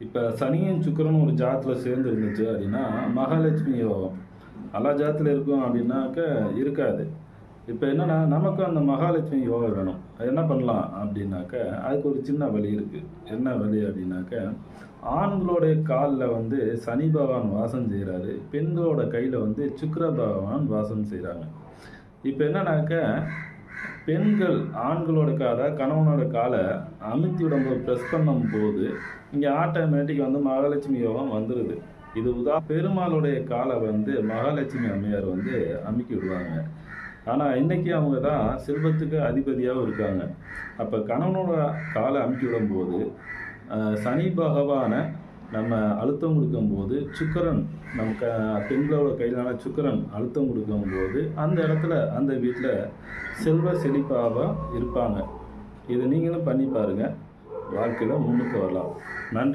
இப்போ சனியும் சுக்கரனும் ஒரு ஜாத்தில் சேர்ந்து இருந்துச்சு அப்படின்னா மகாலட்சுமி யோகம் எல்லா ஜாத்தில் இருக்கும் அப்படின்னாக்க இருக்காது. இப்போ என்னென்னா நமக்கு அந்த மகாலட்சுமி யோகம் வேணும். அது என்ன பண்ணலாம் அப்படின்னாக்க அதுக்கு ஒரு சின்ன வழி இருக்குது என்ன வழி அப்படின்னாக்க ஆண்களுடைய காலில் வந்து சனி பகவான் வாசம் செய்கிறாரு பெண்களோட கையில் வந்து சுக்கர பகவான் வாசம் செய்கிறாங்க இப்போ என்னன்னாக்க பெண்கள் ஆண்களோட காலை கணவனோட காலை அமுத்தி விடும்போது ப்ரெஸ் பண்ணும்போது இங்கே ஆட்டோமேட்டிக் வந்து மகாலட்சுமி யோகம் வந்துடுது இது உதா பெருமாளுடைய காலை வந்து மகாலட்சுமி அம்மையார் வந்து அமுக்கி விடுவாங்க. ஆனால் இன்றைக்கி அவங்க தான் செல்வத்துக்கு அதிபதியாகவும் இருக்காங்க. அப்போ கணவனோட காலை அமுக்கி விடும்போது சனி பகவானை நம்ம அழுத்தம் கொடுக்கும்போது சுக்கிரன் நம்ம க பெண்களோட கையிலான சுக்கரன் அழுத்தம் கொடுக்கும்போது அந்த இடத்துல அந்த வீட்டில் செல்வ செழிப்பாக இருப்பாங்க. இதை நீங்களும் பண்ணி பாருங்கள் வாழ்க்கையில் முன்னுக்கு வரலாம். நன்றி.